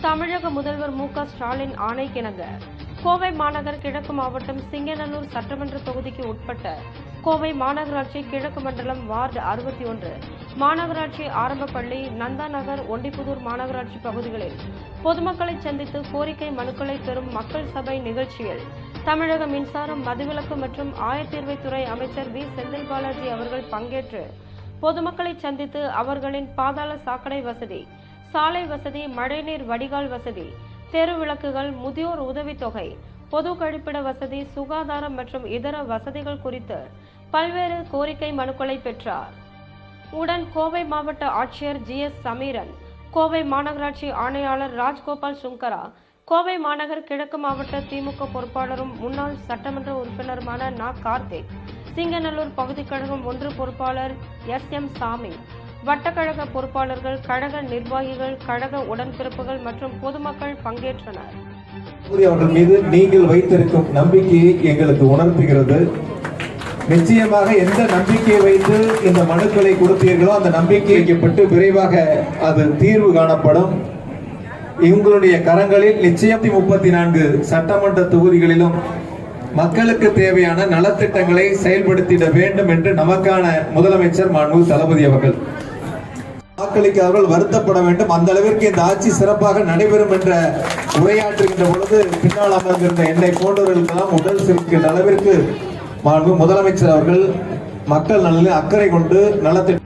தமிழக முதல்வர் மு க ஸ்டாலின் ஆணைக்கிணங்க கோவை மாநகர் கிழக்கு மாவட்டம் சிங்கநல்லூர் சட்டமன்ற தொகுதிக்கு உட்பட்ட கோவை மாநகராட்சி கிழக்கு மண்டலம் வார்டு அறுபத்தி ஒன்று. மாநகராட்சி ஆரம்ப பள்ளி நந்தா நகர் ஒண்டிப்புதூர் மாநகராட்சி பகுதிகளில் பொதுமக்களை சந்தித்து கோரிக்கை மனுக்களை பெறும் மக்கள் சபை நிகழ்ச்சியில் தமிழக மின்சாரம் மதுவிலக்கு மற்றும் ஆயத்தீர்வைத்துறை அமைச்சர் வி. செந்தில் பாலாஜி அவர்கள் பங்கேற்று பொதுமக்களை சந்தித்து அவர்களின் பாதாள சாக்கடை வசதி சாலை வசதி மழைநீர் வடிகால் வசதி தெரு விளக்குகள் முதியோர் உதவித்தொகை பொது கழிப்பிட வசதி சுகாதாரம் மற்றும் இதர வசதிகள் குறித்து பல்வேறு கோரிக்கை மனுக்களை பெற்றார். உடன் கோவை மாவட்ட ஆட்சியர் ஜி. எஸ். சமீரன் கோவை மாநகராட்சி ஆணையாளர் ராஜ்கோபால் சுங்கரா கோவை மாநகர் கிழக்கு மாவட்ட திமுக பொறுப்பாளரும் முன்னாள் சட்டமன்ற உறுப்பினருமான நா. கார்த்திக் சிங்கநல்லூர் பகுதிக் கழகம் ஒன்று பொறுப்பாளர் எஸ். எம். சாமி வட்டக்கழக பொறுப்பாளர்கள் கழக நிர்வாகிகள் கழக உடன்பிறப்புகள் மற்றும் பொதுமக்கள் பங்கேற்றனர். அவர்கள் மீது நீங்கள் வைத்திருக்கும் நம்பிக்கையை எங்களுக்கு உணர்த்துகிறது. நிச்சயமாக எந்த நம்பிக்கையை வைத்து இந்த மனுக்களை கொடுத்தீர்களோ அந்த நம்பிக்கை வைக்கப்பட்டு விரைவாக அது தீர்வு காணப்படும். இவங்களுடைய கரங்களில் நிச்சயம் முப்பத்தி நான்கு சட்டமன்ற தொகுதிகளிலும் மக்களுக்கு தேவையான நலத்திட்டங்களை செயல்படுத்திட வேண்டும் என்று நமக்கான முதலமைச்சர் மாண்பு தளபதி அவர்கள் வாக்களிக்காதவர்கள் வருத்தப்பட வேண்டும். அந்த அளவிற்கு இந்த ஆட்சி சிறப்பாக நடைபெறும் என்ற உரையாற்றுகின்ற பொழுது பின்னால் அமர்ந்திருந்த என்னை போன்றவர்களுக்கெல்லாம் உடல் சிரிக்கின்ற அளவிற்கு முதலமைச்சர் அவர்கள் மக்கள் நலனில் அக்கறை கொண்டு நலத்திட்ட